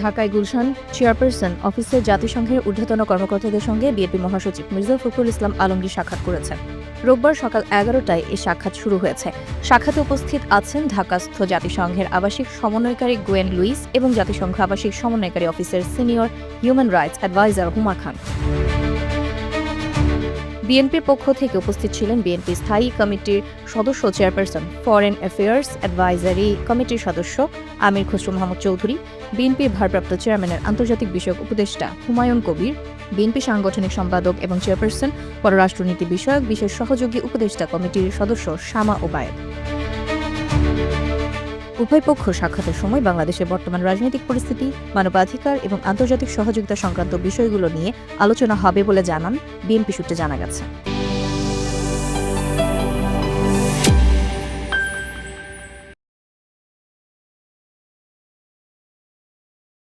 ঢাকায় গুলশান চেয়ারপারসন অফিসে জাতিসংঘের ঊর্ধ্বতন কর্মকর্তাদের সঙ্গে বিএপি মহাসচিব মির্জা ফখরুল ইসলাম আলমগীর সাক্ষাৎ করেছেন। রোববার সকাল এগারোটায় এই সাক্ষাৎ শুরু হয়েছে। সাক্ষাতে উপস্থিত আছেন ঢাকাস্থ জাতিসংঘের আবাসিক সমন্বয়কারী গোয়েন লুইস এবং জাতিসংঘ আবাসিক সমন্বয়কারী অফিসের senior human rights advisor Huma Khan. বিএনপির পক্ষ থেকে উপস্থিত ছিলেন বিএনপি স্থায়ী কমিটির সদস্য চেয়ারপারসন ফরেন অ্যাফেয়ার্স অ্যাডভাইজারি কমিটির সদস্য আমির খসরু মাহমুদ চৌধুরী, বিএনপির ভারপ্রাপ্ত চেয়ারম্যানের আন্তর্জাতিক বিষয়ক উপদেষ্টা হুমায়ুন কবির, বিএনপি সাংগঠনিক সম্পাদক এবং চেয়ারপারসন, পররাষ্ট্রনীতি বিষয়ক বিশেষ সহযোগী উপদেষ্টা কমিটির সদস্য শামা ওবায়দ। উভয় পক্ষ সাক্ষাতের সময় বাংলাদেশের বর্তমান রাজনৈতিক পরিস্থিতি, মানবাধিকার এবং আন্তর্জাতিক সহযোগিতা সংক্রান্ত বিষয়গুলো নিয়ে আলোচনা হবে বলে জানান বিএনপি সূত্রে জানা গেছে।